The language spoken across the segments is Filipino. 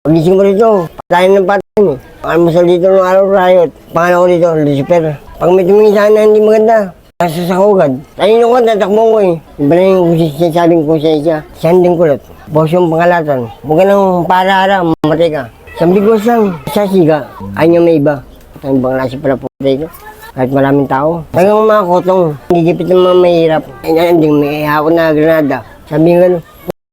Pagising mo rito, patayin ng patayin eh. Almusal dito ng araw riot. Pangalaw ko dito, Lucifer. Pag may tumingin sa na hindi maganda, nasa sa kugad. Tanino ko, tatakbo ko eh. Iba na yung sinasabing ko sa isa. Siyang kulot. Boss yung pangalatan. Huwag ka nang para-ara, mamatay ka. Sabi ko sang, sa siga, ay niya may iba. Ang ibang klase pala po dito. Kahit maraming tao. Talagang mga kotong, gigipit ng mga mahirap. Ay na, hindi may hawak na granada. Sabi nga,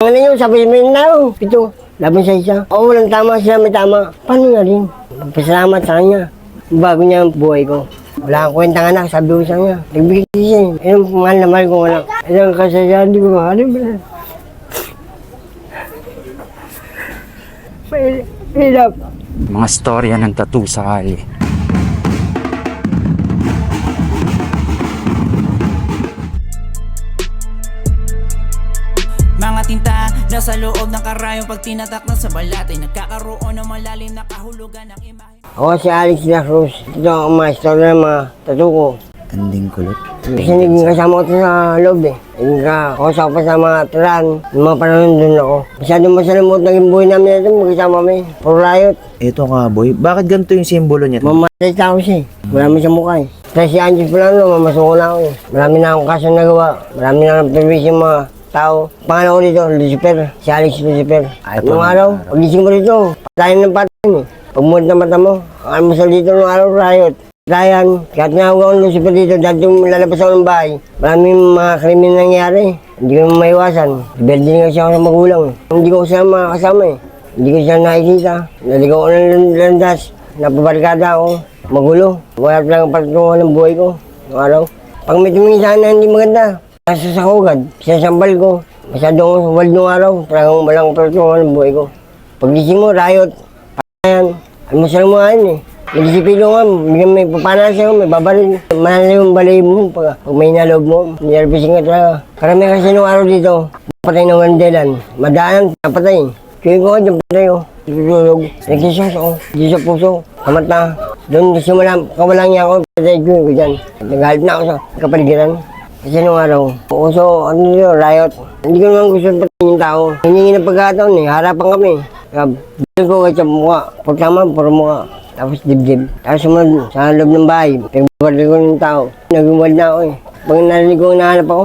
ano nyo, sabi mo yun na, pito. Laban sa isa. Oo, walang tama sila, may tama. Paano nga rin? Magpasalamat sa kanya. Bago niya ang buhay ko. Wala akong kwenta nga anak, sabi ko sa kanya. Nagbigay siya eh. Ayun, mahal na mahal ko anak. Ayun, kasayahan, di ko. Ano ba? Mahirap. Mahirap. Mga storya ng tattoo sa kali. Nasa loob ng karayong pag tinatak na sa balat ay nagkakaroon ng malalim na kahulugan ng imahe. Ako si Alex la Cruz. Ito ang mga istorya ng mga tattoo ko. Anding kulot. Kasi naging kasama ko sa loob eh. Naging kausap pa sa mga. Yung mga panahon doon ako. Masyadong masalamot naging buhay namin ito. Magkasama kami. Puro riot. Ito nga boy, bakit ganito yung simbolo niya? Mamatay tao siya eh. Wala mo sa mukha eh. 13 anos pa lang no, mamasuko na ako eh. Marami na akong kaso nagawa. Marami na akong permis yung mga tao. Pangalan ko dito, Lucifer. Si Alex Lucifer. Ay, Nung pag- araw, pagising mo rito, patayin ng patayin eh. Pagmulat ng mata mo, ang almusal dito nung araw, riot. Ryan, kahit nga ako ang Lucifer dito, dahil yung lalabas ako ng bahay, maraming mga krimen nangyari. Hindi ko maiwasan. Rebelde nga siya ako sa magulang. Hindi ko siya makakasama eh. Hindi ko siya nakikita. Naligaw ko ng landas. Napabarkada ako. Magulo. Wala talagang patutungan ng buhay ko. Nung araw. Pag may tumingin sa akin na hindi maganda, sa kugad. Sinasambal ko. Masyadong wal nung araw. Talagang walang patutungan ng buhay ko. Pagising mo, riot. Ayan. Almusal mo nga yun eh. May disipilo nga, bigyan may papanas sa'yo, may babaril. Mahal yung balay mo pag, pag may nalog mo. Nervousin ka talaga. Karami kasi nung araw dito, patay ng wandelan. Madaan, napatay. Kaya ko dyan patay oh. Tutulog. Nagsisos ako. Di sa puso. Kamata. Doon simula, kawalang niya ako. Patay ko ko dyan. Nagalit na ako sa kapaligiran. Kasi nung araw, uso, ano yun, riot. Hindi ko naman gusto patayin yung tao. Hiningi ng pagkataon eh, harapan kami. Sabi ko kahit sa mukha, puro tama, puro mukha. Tapos dibdib. Tapos sumunod sa loob ng bahay, pinagbalik ko ng tao. Nagumwal na ako eh. Pag narinig ko nahanap ako,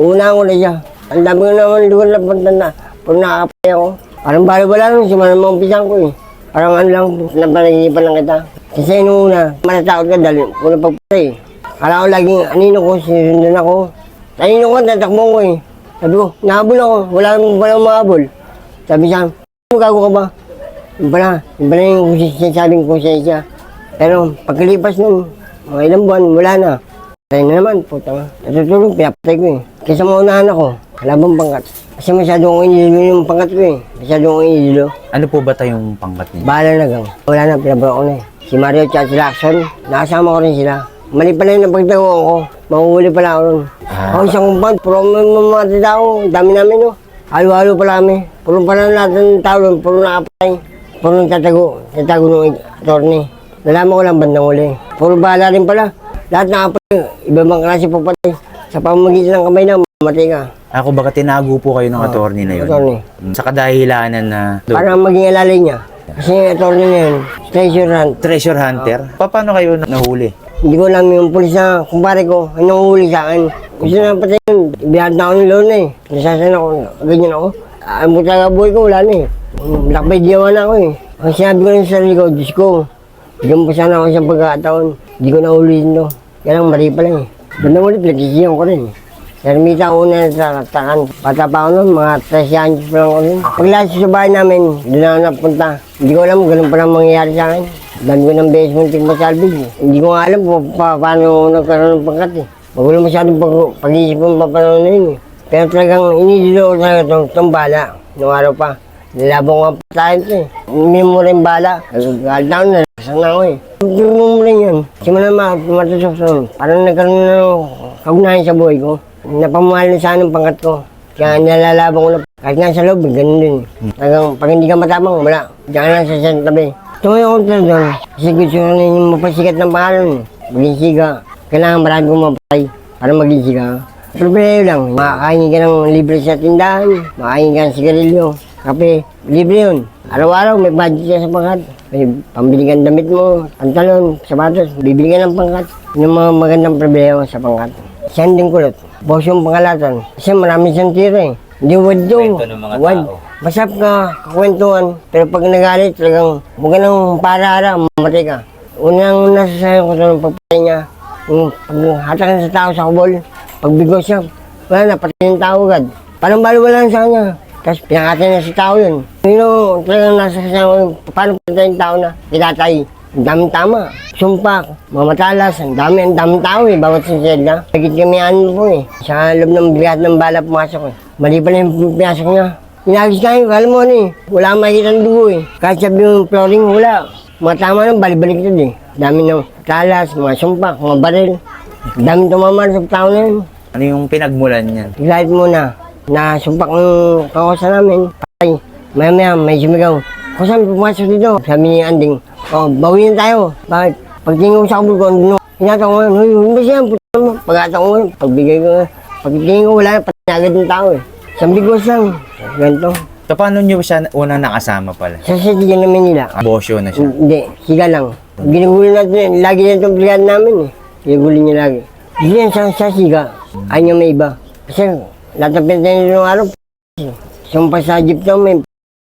una ko na siya. Ang dami ko naman lugar na pantanda. Puro nakakapay ako. Parang bala-bala nung simulan mo umpisan ko eh. Parang ano lang, napanagipan lang kita. Kasi nung una, matatakot ka dahil una pagpatay. Kala ko laging anino ko, sinusundan ako. Anino ko, tatakbo ko eh. Sabi ko, nahabol ako, wala walang mahabol. Sabi siya, "Ano, gago ka ba? Yung pala, yung pala yung sinasabing ko sa isa. Pero pagkalipas nun, mga ilang buwan, wala na. Patay na naman, puta nga. Natutulog, pinapatay ko eh. Kaysa maunahan ako, kalabang pangkat. Kasi masyado akong inililo yung pangkat ko eh. Masyado akong inililo. Ano po ba tayong pangkat niya? Bahala na gang. Wala na, pinabro ko na eh. Si Mario at si Lacson, nakasama ko rin sila. Mali pala yung napagtaguan ko. Mahuhuli pala ako nun. Ah. Ako isang kumpant, puro mga mga tao. Dami namin no. Halo-halo pala kami. Puro pala lahat ng tao doon, puro nakapatay. Puro tatago, tatago ng attorney. Nalaman ko lang bandang uli. Puro bahala rin pala. Lahat nakapatay. Iba-ibang klase papatay. Sa pamamagitan ng kamay na, mamatay ka. Ako baka tinago po kayo ng attorney na yun? Attorney. Sa kadahilanan na Para maging alalay niya. Kasi yung attorney na yun, treasure hunt. treasure hunter. Pa- Paano kayo nahuli? Hindi ko alam yung pulis na kumpare ko, anong huli sa akin. Gusto na patay yun. Bihad na ako ng loan eh. Nasasan ako, ganyan ako. Ang buta ka buhay ko, wala na eh. Black by diyawa na ako eh. Ang sinabi ko sa sarili ko, Diyos ko, bigyan mo sana ako sa pagkakataon. Hindi ko nahuliin to. Kaya lang, mali pa lang eh. Bandang ulit, nagsisiyan ko rin eh. Ermita ako na natatakan. Bata pa ako noon, mga 13 anos pa lang ako noon. Paglakas sa bahay namin, doon ako napunta. Hindi ko alam, ganun pa lang mangyayari sa akin. Dami ko ng beses mong tigmasalbig. eh. Hindi ko alam kung pa, paano nagkaroon ng pangkat eh. Magulo masyadong pag, pag-iisip ko pa panahon na yun eh. Pero talagang inidilo ko talaga itong, itong bala. Nung araw pa. Nilabang ko ang patayin ito eh. Minimura yung bala. Galit na ako na. Saan na ako eh. Tulungan mo rin yun. Simula ma, tumatusok sa Parang nagkaroon na ng kaugnayan sa buhay ko. Napamahal na sana ang pangkat ko. Kaya nalalabang ko na. Kahit nga sa loob, ganun din. Talagang pag hindi ka matapang, wala. Diyan ka lang sa sa tabi. Tumayo ko talaga. Kasi gusto ko na yung mapasikat ng pangalan. Maging siga. Kailangan marami kong mapatay para maging siga. Problema lang, makakain ka ng libre sa tindahan, makakain ka ng sigarilyo. kape, libre yun. Araw-araw may budget ka sa pangkat. May pambili kang damit mo, pantalon, sapatos, bibili ka ng pangkat. Yun Yung mga magandang problema sa pangkat. Siya din kulot. Boss yung pangalatan. Kasi marami siyang tira eh. Hindi wad yung, Kwento ng mga wad. tao. Masap ka, kakwentuhan. Pero pag nagalit, talagang huwag ka nang para-ara, mamatay ka. Unang nasasayo ko sa ng pagpatay niya, yung paghatak na sa tao sa kubol, pagbigo siya, wala na, patay yung tao agad. Parang baliwala sa kanya. Tapos pinakatay na si tao yun. Yun yung talagang nasasayo ko, paano patay yung tao na tinatay. Ang daming tama. Sumpak, mga matalas, ang dami, ang daming tao eh, bawat sinselda. Nagit kami ano po eh. Sa loob ng bigat ng bala pumasok eh. Mali pala yung pinasok niya. Inagis kayo, kala mo ano eh. Wala makikita ng dugo eh. Kahit sabi yung flooring, wala. Mga tama nang balibalik ito eh. Dami ng talas, mga sumpak, mga baril. Dami tumama sa tao na yun. Ano yung pinagmulan niyan? Tiglayit muna na sumpak ng kakosa namin. Patay. Maya maya may sumigaw. Kung saan pumasok dito? Sabi ni Anding, oh, bawi na tayo. Bakit? Pagtingin ko sa kabul ko, no, hinataw ko, no, hindi siya, puto mo. Pagkataw ko, pagbigay ko, pagtingin ko, wala, pati agad ng tao eh. Sabi ko lang, ganito. So, paano niyo siya unang nakasama pala? Sa sitigan namin nila. Bosyo na siya. Hindi, siga lang. Ginugulo natin eh. Lagi na itong brigada namin eh. Ginugulo niya lagi. Hindi yan sa, sa siga. Ayaw niya may iba. Kasi lahat ng pinatay nila nung araw, sumpa sa jeep may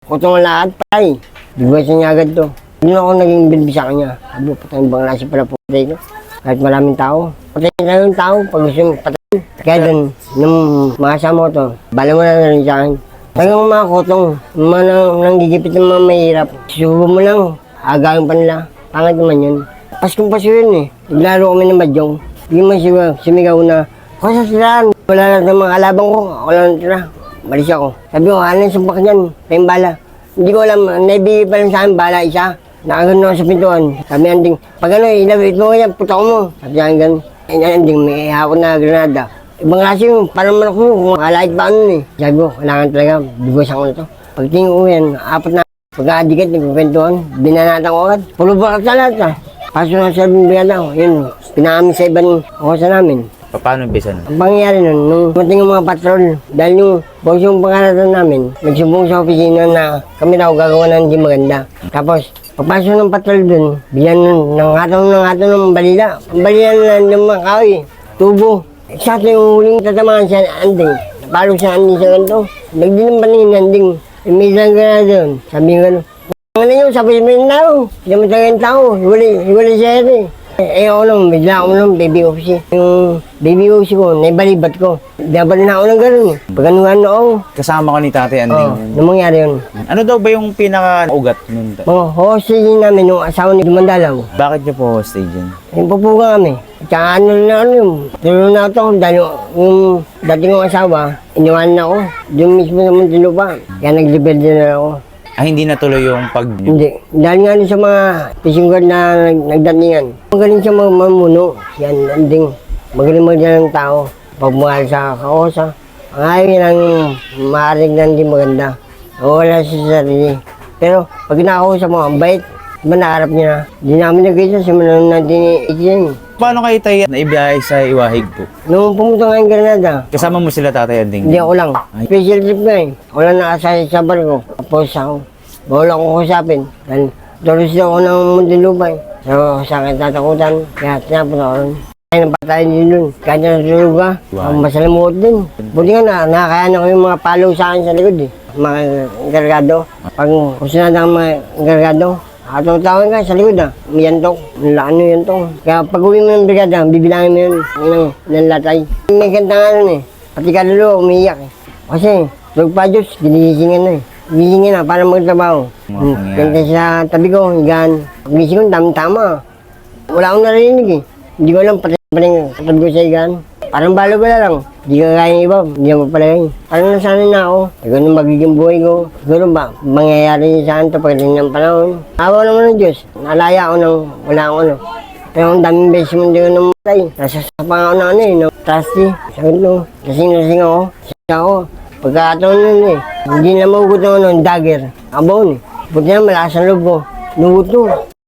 kutong lahat patay. Bigwasan niya agad to. Doon ako naging bilbi sa kanya. Sabi ko, patay bang nasa pala patay ko. Kahit maraming tao. Patay na yung tao pag gusto mo patay. Kaya doon, nung makasama ko to, bala mo na rin sa akin. Talagang mga kutong, mga nang, nanggigipit ng mga mahirap. Subo mo lang, agawin pa nila. Pangit naman yun. Paskong pasko yun eh. Naglaro kami ng badyong. Hindi man siya sumigaw na, kung sa siraan, wala na ng mga kalabang ko, ako lang tira. Malis ako. Sabi ko, ano yung sumpak dyan? Tayong bala. Hindi ko alam, naibigay pa lang sa akin bala isa. Nakagano ako sa pintuan. Sabi anding, pag ano, ilawit mo yan, putok mo. Sabi niya ganun. Anding, may hawak na granada. Ibang klase yun, parang manok mo, kung kalahit pa ano eh. Sabi ko, kailangan talaga, bigosan ko na to. Pagtingin ko yan, apat na pagkadikit, nagkukwentuhan, binanatan ko agad. Pulo ba sa lahat ah. Pasok na sa bigyan ako, yun, pinamin sa ibang osa namin. Pa- Paano bisa nun? Ang pangyayari nun, nung dumating yung mga patrol, dahil yung boss yung pangaratan namin, nagsumbong sa opisina na kami daw gagawa ng hindi maganda. Tapos, papasok ng patrol dun, bilan nun, nangatong nangatong ng balila. Balila na ng mga kahoy, tubo. Eksakto yung huling tatamaan siya, anding. Napalo siya anding sa ganito. Nagdi ng paningin, anding. May isang gana doon. Sabi nga, ano yun, sabi mo yung tao. Yung tao. Hiwalay, hiwalay siya eh. Eh ako lang, bigla ako lang, baby office. Yung baby office ko, naibalibat ko. Dapat na ako ng ganun eh. Pag ano ano ako. Kasama ka ni Tatay Oo, Anding. nung mangyari yun. Ano daw ba yung pinaka-ugat nun? ta- Mga hostage namin, yung asawa ni Dumandalaw. Bakit niyo po hostage yun? Yung pupuga kami. At saka ano na ano yun. Tulong na ito dahil yung, yung dati kong asawa, iniwanan ako. Doon mismo sa Muntinlupa. Kaya nag-rebel din na ako. Ah, hindi natuloy yung pag... Hindi. Dahil nga rin sa mga fishing guard na nag nagdatingan. Magaling siya mamuno. Yan, anding. Magaling magdala ng tao. Pagmahal sa kaosa. Ang ayaw lang maaring na hindi maganda. Wala siya sa sarili. Pero pag nakausap mo, ang bait. Diba nakarap niya na? Di namin nagkita, simulan natin ikiyan. Paano kayo tayo naibiyahe sa Iwahig po? Nung pumunta nga yung Granada, Kasama mo sila Tatay Anding? hindi ako lang. Special trip nga eh. Wala nakasaya sa barko. Tapos ako, bawal akong kusapin. Dahil tulis ako ng Muntinlupa eh. So, sa akin tatakutan. Kaya tinapon ako ron. Kaya nang patayin din dun. Kahit na natulog ka, Wow. ang masalamuot din. Buti nga na, nakakayan ako yung mga palo sa akin sa likod eh. Mga gargado. Pag kusunod ang mga gargado, Atong tawag ka sa likod ah, may yantok, laan yung yantok. Kaya pag uwi mo ng brigada, bibilangin mo yun ng, ng latay. May ganda nga nun eh, pati kaluluwa umiiyak eh. Kasi, tulog pa Diyos, ginigisingan na eh. Gigisingin na para magtrabaho. Hmm. Kanta sa tabi ko, higaan. Gising ko, tama-tama. Wala akong narinig eh. Hindi ko alam, pati pa rin katabi ko sa higaan. Parang balo-bala lang. Hindi ka kaya ng iba, hindi ako palagay. Parang nasanay na ako. Ganun magiging buhay ko. Siguro ba, mangyayari niya sa akin ito pagdating ng panahon. Awa naman ng Diyos. Nalaya ako nang wala akong ano. Pero ang daming beses mo hindi ko namatay. Nasa sa pangaon na ano eh, no? Trusty. Sabi ko, lasing-lasing ako. Siya ako. Pagkakataon nun eh. Hindi na mahugot ng ano, dagger. Abon eh. Buti na malakas ang loob ko. Nugot ko.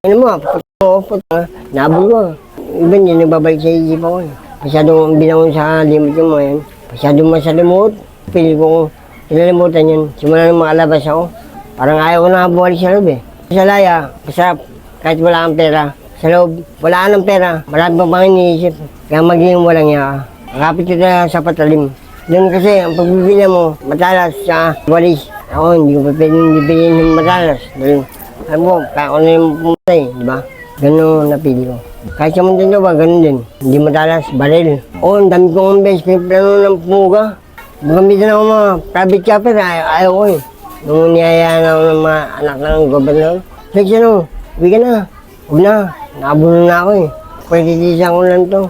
Ano mo, puto ko, puto. Nabol ko. Iba hindi nagbabalik sa isip ako eh. Masyadong binangon sa limit yung mga yan. Masyadong masalimuot. Pili ko Kinalimutan yun. Simula nung makalabas ako. Parang ayaw ko na bumalik sa loob eh. Sa laya, masarap. Kahit wala kang pera. Sa loob, wala ka ng pera. Marami pa pang iniisip. Kaya magiging walang niya ka. Akapit ka na sa patalim. Doon kasi, ang pagbibili mo, matalas sa walis. Ako, hindi ko pa pwedeng bibili ng matalas. Dahil, alam mo, kaya ako na yung pumatay, di ba? Ganun napili ko. Kahit sa Montenegro ba, ganun din. Hindi matalas, baril. Oo, ang dami kong best may plano ng pumuga. Magamitan ako mga private chopper, ayaw, ayaw ko eh. Nung niyayaan ako ng mga anak ng gobernador, Lex, ano, uwi ka na. Huwag na, nakabuno na ako eh. Pwede ko lang to.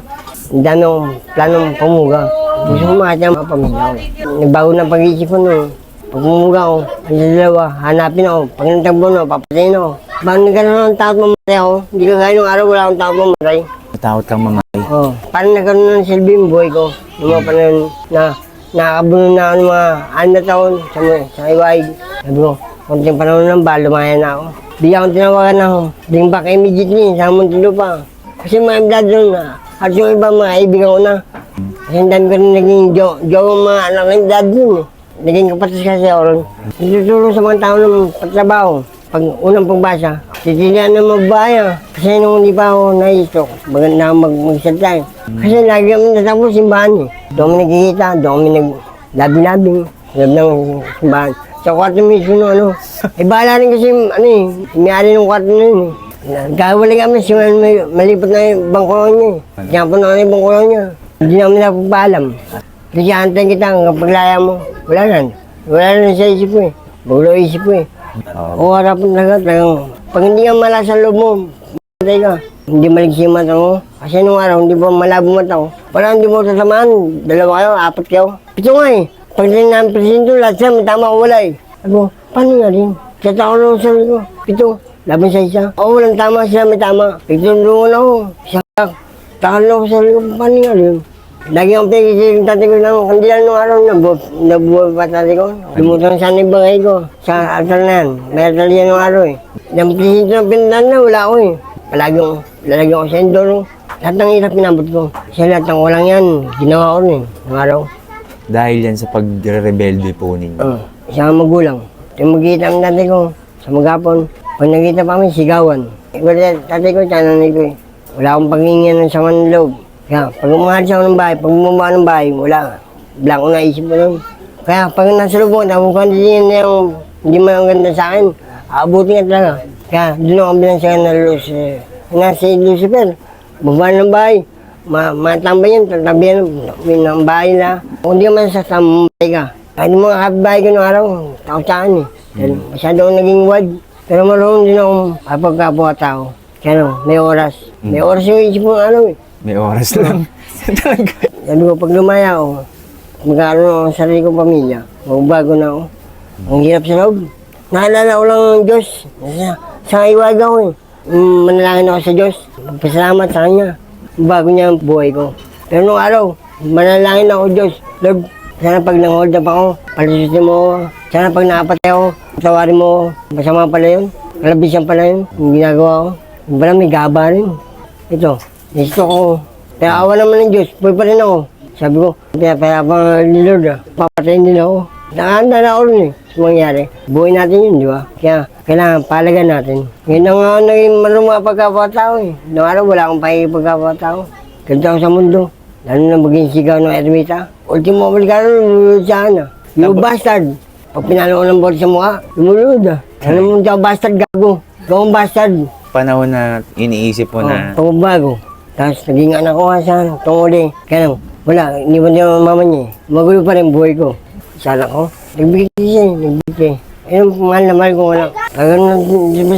Ang dami akong planong pumuga. Gusto ko makita ang mga pamilya ko. Nagbago na pag-iisip ko no. Pag pumuga ako, ang dalawa, hanapin ako. Pag natagbo na, papatayin ako. Bakit nagkaroon ng takot mamatay ako? Hindi ka gaya nung araw, wala akong takot mamatay. Matakot kang mamatay. Oh, parang nagkaroon ng silbi yung buhay ko. Yung mga panahon na nakakabuno na ako ng mga na taon sa, sa iwaig. Sabi ko, konting panahon lang ba, lumaya na ako. Bigyan akong tinawagan ako. Bring back immediately sa Montilo pa. Kasi mga blood doon na. At yung iba mga kaibigan ko na. Kasi ang dami ko rin naging jo, jo mga anak ng dad eh. Naging kapatas kasi ako ron. Nagtutulong sa mga tao ng pagtrabaho. Pag unang pagbasa, titilihan na magbaya. Kasi nung hindi pa ako na-stroke, maganda ako mag magsalita. Kasi lagi kami natakbo sa simbahan eh. Doon kami nagkikita, doon kami nag-labi-labing. Sa loob ng simbahan. Sa kwarto mismo no, ano. Eh bahala rin kasi, ano eh, may-ari ng kwarto na yun eh. Nagkawali kami, simulan may malipot na yung bangkulong niya eh. Kaya po na yung bangkulong niya. Hindi namin napapaalam. Kasi antayin kita hanggang paglaya mo. Wala na. Wala na sa isip ko eh. Bagulo isip ko eh. Oo. Oo, harap talaga. Talagang, pag hindi ka malas ang loob mo, matay ka. Hindi maligsi mata mo. Kasi nung araw, hindi pa malabo mata ko. Wala, hindi mo sasamahan. Dalawa kayo, apat kayo. Pito nga eh. Pag din namin presidente, lahat sila, may tama ko wala eh. Sabi ko, paano nga rin? Kaya ako lang sa ko. Pito, laban sa isa. Oo, walang tama sila, may tama. Pito, doon ako. Siyak. Takal ako sa ko, paano nga rin? Lagi akong pinag tatay ko ng kandila nung araw na nabuhay pa tatay ko. Lumutang sa yung bagay ko. Sa altar na yan. May altar yan nung araw eh. Yung presidente ng pinuntahan na, wala ako eh. Palagi ko, lalagyan ko sa enduro. Lahat ng hirap pinabot ko. Kasi lahat ng walang yan, ginawa ko rin nung araw. Dahil yan sa pagre-rebelde po ninyo. Uh, ang magulang. Yung magkita ang tatay ko sa magapon. Pag nakita pa kami, sigawan. Ikaw tatay ko, tsaka nanay ko eh. Wala akong pangingyan ng sama ng loob. Kaya pag umahalis ako ng bahay, pag bumaba ng bahay, wala. Blanco na isip ko nun. Kaya pag nasa ko, nabukan din na yung hindi man ang ganda sa akin. Aabutin nga talaga. Kaya doon ako binansagan na Lucifer. Nga si Lucifer, bumaba ng bahay. Ma matambay yan, tatabihan ng bahay na. Kung di man sa tambay ka. Kahit mga kapitbahay ko ng araw, tao sa akin eh. Dahil masyado akong naging wad. Pero marunong din akong kapagkapwa tao. Kaya ano, may oras. May oras yung isip mo ano eh. May oras lang. Talaga. Sabi ko, pag lumaya ako, magkaroon ako ng sarili kong pamilya, magbago na ako. Ang hirap sa loob. Naalala ko lang ang Diyos. Sa, sa iwag ako eh. Mm, Manalangin ako sa Diyos. Magpasalamat sa Kanya. Bago niya ang buhay ko. Pero nung araw, manalangin ako Diyos. Lord, sana pag nang-hold up ako, palisutin mo ako. Sana pag nakapatay ako, tawarin mo ako. Masama pala yun. Kalabisan pala yun. Yung ginagawa ko. Pala may gaba rin. Ito, gusto ko. Pero awa naman ng Diyos, buhay pa rin ako. Sabi ko, pinapayapang ni Lord ah. Papatayin din ako. Nakahanda na ako rin eh. Sa mangyari. Buhay natin yun, di ba? Kaya kailangan palagan natin. Ngayon na nga ako naging marunong mga pagkapatao eh. Noong araw wala akong pagkapatao. Ganito ako sa mundo. Lalo na maging sigaw ng ermita. Ultimo obligado, lumulod sa ah. You bastard! Pag pinalo ko ng board sa mukha, lumulod ah. Ano mo daw bastard gago? Ikaw ang bastard. Panahon na iniisip mo na Oh, pagbago. Tapos naging anak ko nga sa ano, tunguli. Kaya lang, wala, iniwan niya ang mama niya. eh. Magulo pa rin buhay ko. Sa ko, nagbigay siya, eh, nagbigay. Ayun, mahal na mahal ko wala. Kaya nang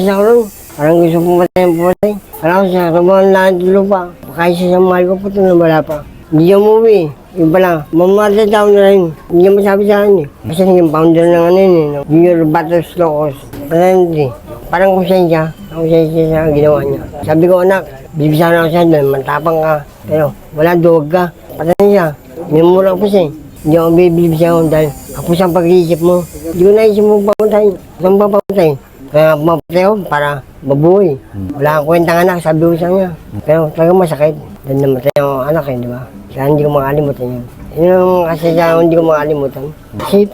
sa ako ron. Parang gusto ko matay ang pumatay. Parang siya, kabahan lahat ng lupa. Kaya siya sa mahal ko, puto na wala pa. Hindi siya umuwi. Yung pala, mamatay tao na rin. Hindi niya masabi sa akin eh. Kasi naging founder ng ano yun eh. Junior Battles Locos. Apparently, parang konsensya. Konsensya sa ginawa niya. Sabi ko, anak, bibisahan ako siya doon, matapang ka. Pero wala, duwag ka. Patayin siya. May mura ko siya eh. Hindi ako bibilib siya ako dahil kapos ang pag-iisip mo. Hindi ko naisip mo pamatay. Saan pa pamatay? Kaya mapatay ako para mabuhay. Wala akong kwentang anak, sabi ko sa kanya. Pero talaga masakit. Dahil namatay ang anak eh, di ba? Kaya hindi ko makalimutan yun. Yun ang kasadya hindi ko makalimutan. Safe.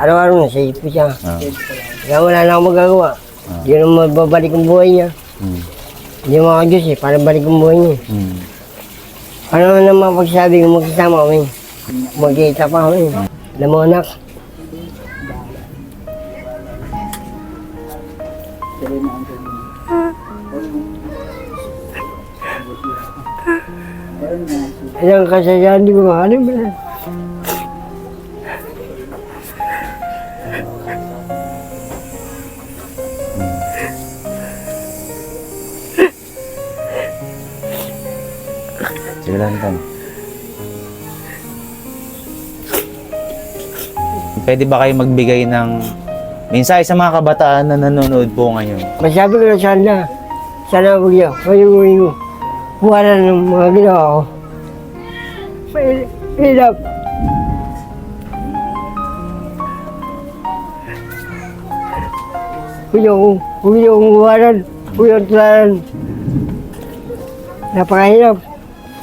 Araw-araw na safe po siya. Ah. Kaya wala na akong magagawa. Hindi na mababalik ang buhay niya. Mm. Hindi mo ako Diyos eh, para balik ang buhay niya. Mm. Ano na mapagsabi kung magsasama kami? Magkita pa kami. Alam mo anak, Ilang kasayahan di ko makalimutan. Sige lang, Tan. Pwede ba kayo magbigay ng mensahe sa mga kabataan na nanonood po ngayon? Masabi ko na sana, sana huwag niya, payunguin mo. Wala ng mga ginawa ko. Mahirap. Huwag niyo akong, huwag huwaran. Huwag niyo akong. Napakahirap.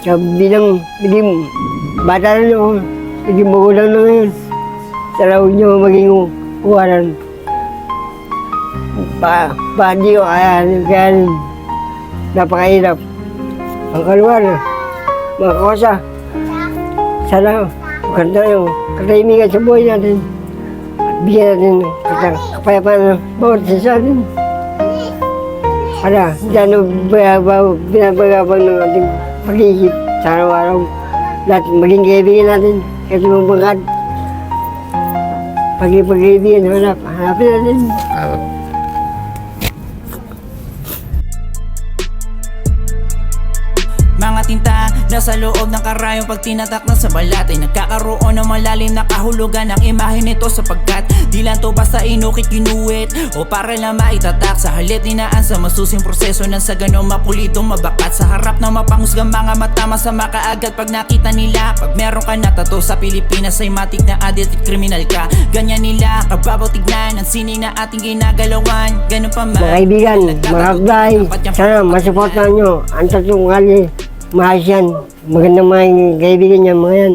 Kaya bilang, naging bata na ako, naging magulang na ngayon. Huwag niyo maging huwaran. Pa, pa di ko kaya, kaya napakahirap. Ang kaluwan, mga kosa. Sana maganda yung katahimikan sa buhay natin. At bigyan natin ng kapayapaan ng bawat isa sa atin. Para hindi ano binabagabang ng ating pag-iisip sa araw-araw. Lahat maging kaibigan natin kasi mong bangkad. Pag-ipag-kaibigan, hanap, hanapin natin. Mga karayong pag tinatak na sa balat. Ay nagkakaroon ng malalim na kahulugan ang imahe nito Sapagkat di lang to basta inukit ginuwit O para lang maitatak. Sa halit ninaan sa masusing proseso Nang sa ganong mapulitong mabakat. Sa harap ng mapanghusgang mga mata masama kaagad pag nakita nila. Pag meron ka na tato sa Pilipinas ay matik na addict at kriminal ka. Ganyan nila kababaw tignan ang sining na ating ginagalawan. Ganun pa man Mga kaibigan, mga kapday, sana masuportahan nyo ang tatlong kali. Mahal yan. Magandang mga kaibigan niya, mga yan.